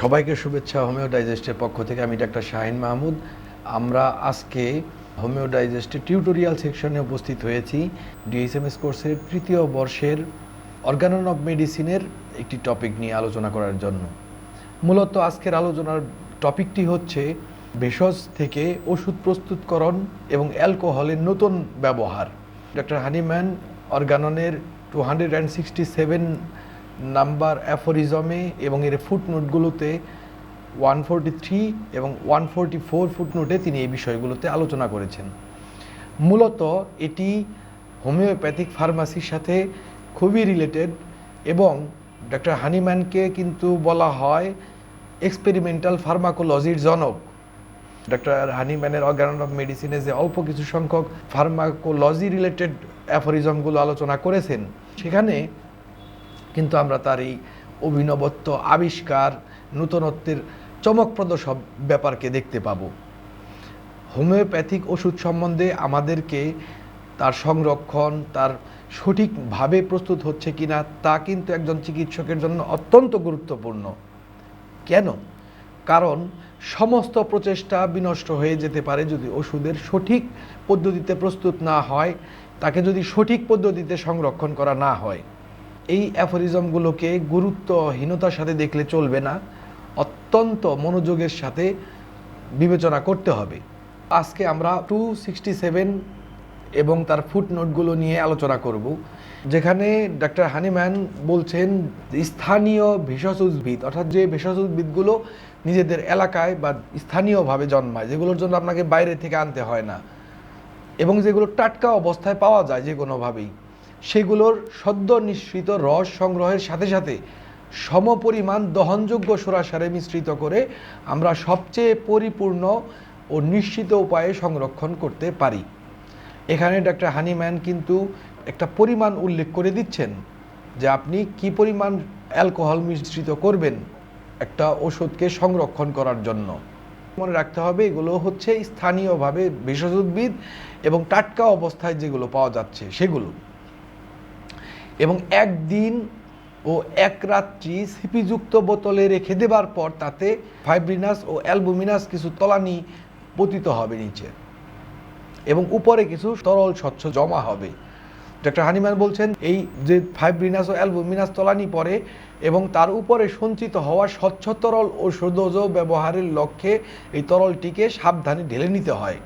সবাইকে শুভেচ্ছা হোমিও ডাইজেস্টের পক্ষ থেকে। আমি ডাক্তার শাহিন মাহমুদ। আমরা আজকে হোমিও ডাইজেস্টের টিউটোরিয়াল সেকশনে উপস্থিত হয়েছি। ডিএসএমএস কোর্সের তৃতীয় বর্ষের অর্গানন অফ মেডিসিনের একটি টপিক নিয়ে আলোচনা করার জন্য। মূলত আজকের আলোচনার টপিকটি হচ্ছে ভেষজ থেকে ওষুধ প্রস্তুতকরণ এবং অ্যালকোহলের নতুন ব্যবহার। Doctor Hahnemann অর্গাননের two hundred and sixty seven number অ্যাফোরিজমে এবং এর ফুটনোটগুলোতে ওয়ান ফোরটি থ্রি এবং ওয়ান ফোরটি ফোর ফুটনোটে তিনি এই বিষয়গুলোতে আলোচনা করেছেন। মূলত এটি হোমিওপ্যাথিক ফার্মাসির সাথে খুবই রিলেটেড এবং ডক্টর হানিম্যানকে কিন্তু বলা হয় এক্সপেরিমেন্টাল ফার্মাকোলজির জনক। ডক্টর হানিম্যানের অর্গান অফ মেডিসিনে যে অল্প কিছু সংখ্যক ফার্মাকোলজি রিলেটেড অ্যাফোরিজমগুলো আলোচনা করেছেন, সেখানে কিন্তু আমরা তার এই অভিনবত্ব, আবিষ্কার, নূতনত্বের চমকপ্রদ সব ব্যাপারকে দেখতে পাবো। হোমিওপ্যাথিক ওষুধ সম্বন্ধে আমাদেরকে তার সংরক্ষণ, তার সঠিকভাবে প্রস্তুত হচ্ছে কিনা তা কিন্তু একজন চিকিৎসকের জন্য অত্যন্ত গুরুত্বপূর্ণ। কেন? কারণ সমস্ত প্রচেষ্টা বিনষ্ট হয়ে যেতে পারে যদি ওষুধের সঠিক পদ্ধতিতে প্রস্তুত না হয়, তাকে যদি সঠিক পদ্ধতিতে সংরক্ষণ করা না হয়। এই অ্যাফোরিজমগুলোকে গুরুত্বহীনতার সাথে দেখলে চলবে না। অত্যন্ত মনোযোগের সাথে বিবেচনা করতে হবে। আজকে আমরা টু সিক্সটি সেভেন এবং তার ফুটনোটগুলো নিয়ে আলোচনা করব, যেখানে ডাক্তার হানিম্যান বলছেন, স্থানীয় ভেষজ উদ্ভিদ অর্থাৎ যে ভেষজ উদ্ভিদগুলো নিজেদের এলাকায় বা স্থানীয়ভাবে জন্মায়, যেগুলোর জন্য আপনাকে বাইরে থেকে আনতে হয় না, এবং যেগুলো টাটকা অবস্থায় পাওয়া যায় যে কোনোভাবেই। সেগুলোর সদ্য নিঃসৃত রস সংগ্রহের সাথে সাথে সমপরিমাণ দহনযোগ্য সরাসারে মিশ্রিত করে আমরা সবচেয়ে পরিপূর্ণ ও নিশ্চিত উপায়ে সংরক্ষণ করতে পারি। এখানে ডাক্তার হানিম্যান কিন্তু একটা পরিমাণ উল্লেখ করে দিচ্ছেন যে আপনি কি পরিমাণ অ্যালকোহল মিশ্রিত করবেন একটা ওষুধকে সংরক্ষণ করার জন্য। মনে রাখতে হবে এগুলো হচ্ছে স্থানীয়ভাবে ভেষজ উদ্ভিদ এবং টাটকা অবস্থায় যেগুলো পাওয়া যাচ্ছে সেগুলো। এবং একদিন ও এক রাত্রি সিপিযুক্ত বোতলে রেখে দেবার পর তাতে ফাইব্রিনাস ও অ্যালবুমিনাস কিছু তলানি পতিত হবে নিচে এবং উপরে কিছু তরল স্বচ্ছ জমা হবে। ডক্টর হানিম্যান বলছেন, এই যে ফাইব্রিনাস ও অ্যালবুমিনাস তলানি পরে এবং তার উপরে সঞ্চিত হওয়া স্বচ্ছ তরল ও ঔষধজ ব্যবহারের লক্ষ্যে এই তরলটিকে সাবধানে ঢেলে নিতে হয়।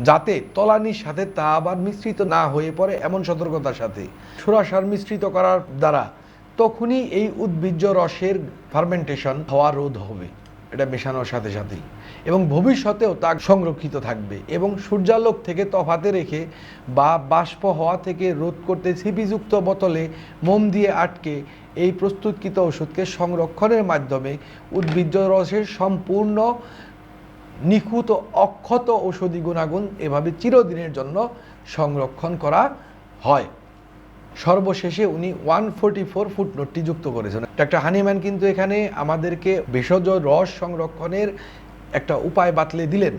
যাতে তলানির সাথে তা আবার মিশ্রিত না হয়ে পড়ে এমন সতর্কতার সাথে। সুরাসার মিশ্রিত করার দ্বারা তখনই এই উদ্ভিজ্জ রসের ফার্মেন্টেশন হওয়া রোধ হবে। এটা মেশানোর সাথে সাথেই। এবং ভবিষ্যতেও তা সংরক্ষিত থাকবে এবং সূর্যালোক থেকে তফাতে রেখে বা বাষ্প হওয়া থেকে রোধ করতে ছিপিযুক্ত বোতলে মোম দিয়ে আটকে এই প্রস্তুতকৃত ওষুধকে সংরক্ষণের মাধ্যমে উদ্ভিজ্জ রসের সম্পূর্ণ নিখুঁত অক্ষত ঔষধি গুণাগুণ এভাবে চিরদিনের জন্য সংরক্ষণ করা হয়। সর্বশেষে উনি ওয়ান ফোরটি ফোর ফুটনোটটি যুক্ত করেছেন। ডাক্তার হানিম্যান কিন্তু এখানে আমাদেরকে ভেষজ রস সংরক্ষণের একটা উপায় বাতলে দিলেন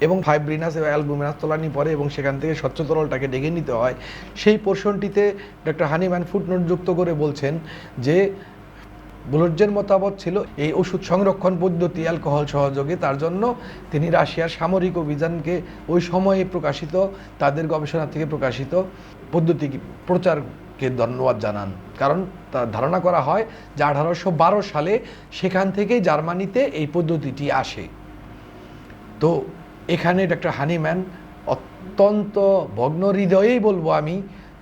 এবং ফাইব্রিনাস এবং অ্যালবুমিনাস তোলানি পরে এবং সেখান থেকে স্বচ্ছ তরলটাকে ডেকে নিতে হয়। সেই পোর্শনটিতে ডক্টর হানিম্যান ফুটনোট যুক্ত করে বলছেন যে বুলর্জের মতামত ছিল, এই ওষুধ সংরক্ষণ পদ্ধতি অ্যালকোহল সহযোগে, তার জন্য তিনি রাশিয়ার সামরিক অভিযানকে ওই সময়ে প্রকাশিত, তাদের গবেষণা থেকে প্রকাশিত পদ্ধতি প্রচারকে ধন্যবাদ জানান। কারণ তার ধারণা করা হয় যে আঠারোশো বারো সালে সেখান থেকেই জার্মানিতে এই পদ্ধতিটি আসে। তো এখানে ডক্টর হানিম্যান অত্যন্ত ভগ্ন হৃদয়েই বলব আমি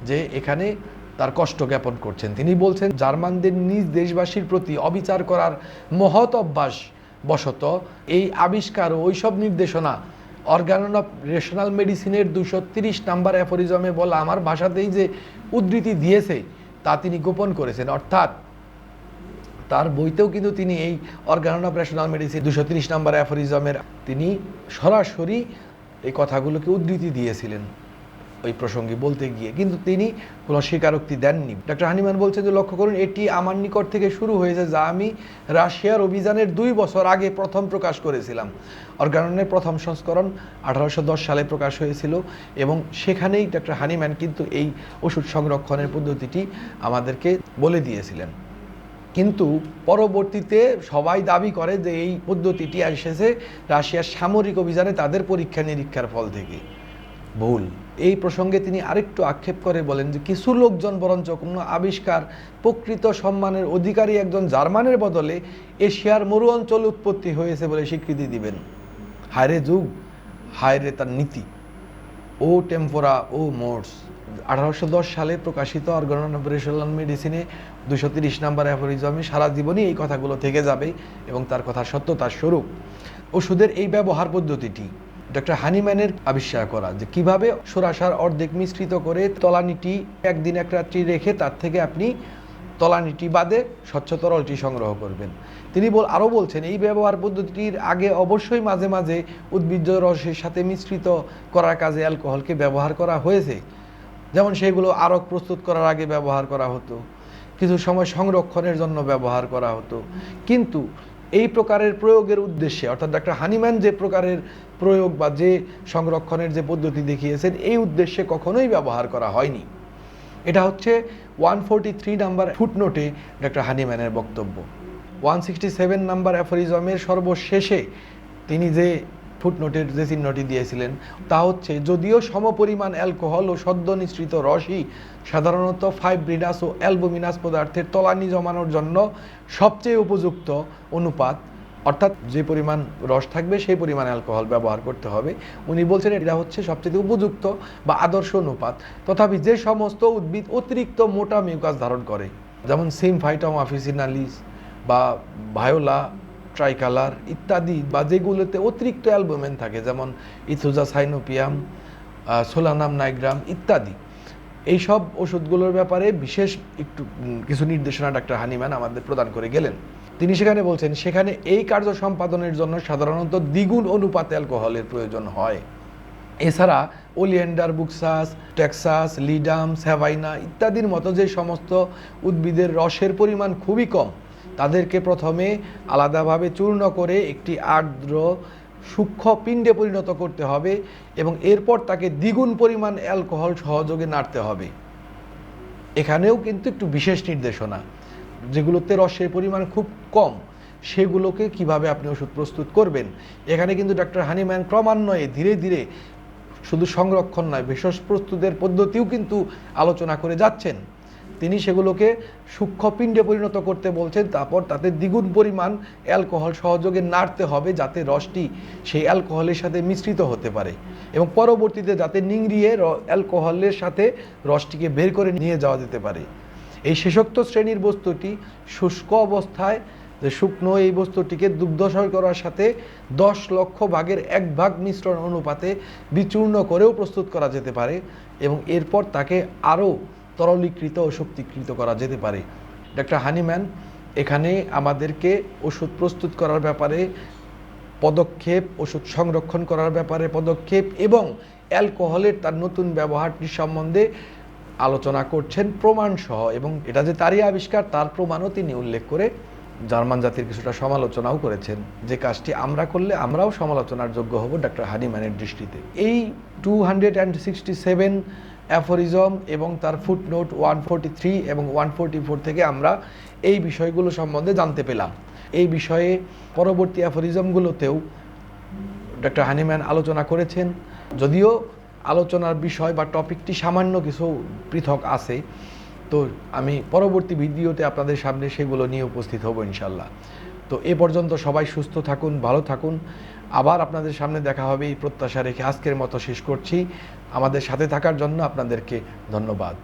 যে এখানে তার কষ্ট জ্ঞাপন করছেন। তিনি বলছেন, জার্মানদের নিজ দেশবাসীর প্রতি অবিচার করার মহৎ অভ্যাস বশত এই আবিষ্কার ও ওইসব নির্দেশনা অর্গানন অফ রেশনাল মেডিসিনের দুশো তিরিশ নাম্বার অ্যাফোরিজমে বলা আমার ভাষাতেই যে উদ্ধৃতি দিয়েছে, তা তিনি গোপন করেছেন। অর্থাৎ তার বইতেও কিন্তু তিনি এই অর্গানন অফ রেশনাল মেডিসিন দুশো তিরিশ নাম্বার অ্যাফোরিজমের তিনি সরাসরি এই কথাগুলোকে উদ্ধৃতি দিয়েছিলেন। ওই প্রসঙ্গে বলতে গিয়ে। কিন্তু তিনি কোনো স্বীকারোক্তি দেননি। ডক্টর হানিমান বলছেন যে, লক্ষ্য করুন, এটি আমার নিকট থেকে শুরু হয়েছে যা আমি রাশিয়ার অভিযানের দুই বছর আগে প্রথম প্রকাশ করেছিলাম। অর্গাননের প্রথম সংস্করণ আঠারোশো দশ সালে প্রকাশ হয়েছিল এবং সেখানেই ডক্টর হানিম্যান কিন্তু এই ওষুধ সংরক্ষণের পদ্ধতিটি আমাদেরকে বলে দিয়েছিলেন। কিন্তু পরবর্তীতে সবাই দাবি করে যে, এই পদ্ধতিটি এসেছে রাশিয়ার সামরিক অভিযানে তাদের পরীক্ষা নিরীক্ষার ফল থেকে। ভুল। এই প্রসঙ্গে তিনি আরেকটু আক্ষেপ করে বলেন যে কিছু লোকজন বরঞ্চ কোনো আবিষ্কার, প্রকৃত সম্মানের অধিকারী একজন জার্মানের বদলে এশিয়ার মরু অঞ্চল উৎপত্তি হয়েছে বলে স্বীকৃতি দিবেন। হায়রে যুগ, হায়রে তার নীতি। ও টেম্পোরা, ও মোর্স। আঠারোশো দশ সালে প্রকাশিত অপারেশনাল মেডিসিনে দুশো তিরিশ নাম্বার অ্যাফোরিজমে সারা জীবনই এই কথাগুলো থেকে যাবে এবং তার কথা সত্যতার স্বরূপ। ওষুধের এই ব্যবহার পদ্ধতিটি ডক্টর হানিম্যানের আবিষ্কার করা যে কীভাবে সরাসার অর্ধেক মিশ্রিত করে তলানিটি একদিন এক রাত্রি রেখে তার থেকে আপনি তলানিটি বাদে স্বচ্ছ তরলটি সংগ্রহ করবেন। তিনি বল আরও বলছেন, এই ব্যবহার পদ্ধতিটির আগে অবশ্যই মাঝে মাঝে উদ্ভিজ্জ রসের সাথে মিশ্রিত করার কাজে অ্যালকোহলকে ব্যবহার করা হয়েছে। যেমন সেগুলো আরক প্রস্তুত করার আগে ব্যবহার করা হতো। কিছু সময় সংরক্ষণের জন্য ব্যবহার করা হতো। কিন্তু এই প্রকারের প্রয়োগের উদ্দেশ্যে, অর্থাৎ ডাক্তার হানিম্যান যে প্রকারের প্রয়োগ বা যে সংরক্ষণের যে পদ্ধতি দেখিয়েছেন, এই উদ্দেশ্যে কখনোই ব্যবহার করা হয়নি। এটা হচ্ছে ওয়ান ফোরটি থ্রি নাম্বার ফুটনোটে ডক্টর হানিম্যানের বক্তব্য। ওয়ান সিক্সটি সেভেন নাম্বার অ্যাফোরিজমের সর্বশেষে তিনি যে ফুটনোটের যে চিহ্নটি দিয়েছিলেন, তা হচ্ছে, যদিও সমপরিমাণ অ্যালকোহল ও সদ্য নিঃসৃত রসই সাধারণত ফাইব্রিনাস ও অ্যালবুমিনাস পদার্থের তলানি জমানোর জন্য সবচেয়ে উপযুক্ত অনুপাত অর্থাৎ যে পরিমাণ রস থাকবে, সেই পরিমাণ অ্যালকোহল ব্যবহার করতে হবে। উনি বলছেন, এটা হচ্ছে সবচেয়ে উপযুক্ত বা আদর্শ অনুপাত। তথাপি যে সমস্ত উদ্ভিদ অতিরিক্ত মোটা মিউকাস ধারণ করে, যেমন সিম ফাইটম অফিসিনালিস বা ভায়োলা, ট্রাইকালার ইত্যাদি বা যেগুলোতে অতিরিক্ত অ্যালবুমেন থাকে, যেমন ইথোজা সাইনোপিয়াম সোলানাম নাইগ্রাম ইত্যাদি। এইসব ওষুধগুলোর ব্যাপারে বিশেষ একটু কিছু নির্দেশনা ডাক্তার হানিম্যান আমাদের প্রদান করে গেলেন। তিনি সেখানে বলছেন, সেখানে এই কার্য সম্পাদনের জন্য সাধারণত দ্বিগুণ অনুপাতে অ্যালকোহলের প্রয়োজন হয়। এছাড়া ওলিয়েন্ডার, বুকসাস, টেক্সাস লিডাম স্যাভাইনা ইত্যাদির মতো যে সমস্ত উদ্ভিদের রসের পরিমাণ খুবই কম, তাদেরকে প্রথমে আলাদাভাবে চূর্ণ করে একটি আর্দ্র সূক্ষ্ম পিণ্ডে পরিণত করতে হবে এবং এরপর তাকে দ্বিগুণ পরিমাণ অ্যালকোহল সহযোগে নাড়তে হবে। এখানেও কিন্তু একটু বিশেষ নির্দেশনা। যেগুলোতে রসের পরিমাণ খুব কম, সেগুলোকে কীভাবে আপনি ওষুধ প্রস্তুত করবেন? এখানে কিন্তু ডক্টর হানিম্যান ক্রমান্বয়ে ধীরে ধীরে শুধু সংরক্ষণ নয়, ভেষজ প্রস্তুতের পদ্ধতিও কিন্তু আলোচনা করে যাচ্ছেন। তিনি সেগুলোকে সূক্ষ্ম পিণ্ডে পরিণত করতে বলছেন, তারপর তাতে দ্বিগুণ পরিমাণ অ্যালকোহল সহযোগে নাড়তে হবে যাতে রসটি সেই অ্যালকোহলের সাথে মিশ্রিত হতে পারে এবং পরবর্তীতে যাতে নিংড়িয়ে অ্যালকোহলের সাথে রসটিকে বের করে নিয়ে যাওয়া যেতে পারে। এই শেষোক্ত শ্রেণির বস্তুটি শুষ্ক অবস্থায়, যে শুকনো এই বস্তুটিকে দুগ্ধশয় করার সাথে দশ লক্ষ ভাগের এক ভাগ মিশ্রণ অনুপাতে বিচূর্ণ করেও প্রস্তুত করা যেতে পারে এবং এরপর তাকে আরও তরলীকৃত ও শক্তিকৃত করা যেতে পারে। ডাক্তার হানিম্যান, এখানে আমাদেরকে ওষুধ প্রস্তুত করার ব্যাপারে, পদক্ষেপ, ওষুধ সংরক্ষণ করার ব্যাপারে পদক্ষেপ এবং অ্যালকোহলের তার নতুন ব্যবহারটি সম্বন্ধে আলোচনা করছেন প্রমাণ সহ এবং এটা যে তারই আবিষ্কার, তার প্রমাণও তিনি উল্লেখ করে জার্মান জাতির কিছুটা সমালোচনাও করেছেন। যে কাজটি আমরা করলে আমরাও সমালোচনার যোগ্য হব ডক্টর হানিম্যানের দৃষ্টিতে। এই two hundred and sixty seven aphorism এবং তার ফুটনোট ওয়ান ফোরটি থ্রি এবং ওয়ান ফোরটি ফোর থেকে আমরা এই বিষয়গুলো সম্বন্ধে জানতে পেলাম। এই বিষয়ে পরবর্তী অ্যাফোরিজমগুলোতেও ডক্টর হানিম্যান আলোচনা করেছেন। যদিও আলোচনার বিষয় বা টপিকটি সামান্য কিছু পৃথক আছে। তো আমি পরবর্তী ভিডিওতে আপনাদের সামনে সেগুলো নিয়ে উপস্থিত হব ইনশাল্লাহ। তো এ পর্যন্ত সবাই সুস্থ থাকুন, ভালো থাকুন। আবার আপনাদের সামনে দেখা হবে এই প্রত্যাশা রেখে আজকের মতো শেষ করছি। আমাদের সাথে থাকার জন্য আপনাদেরকে ধন্যবাদ।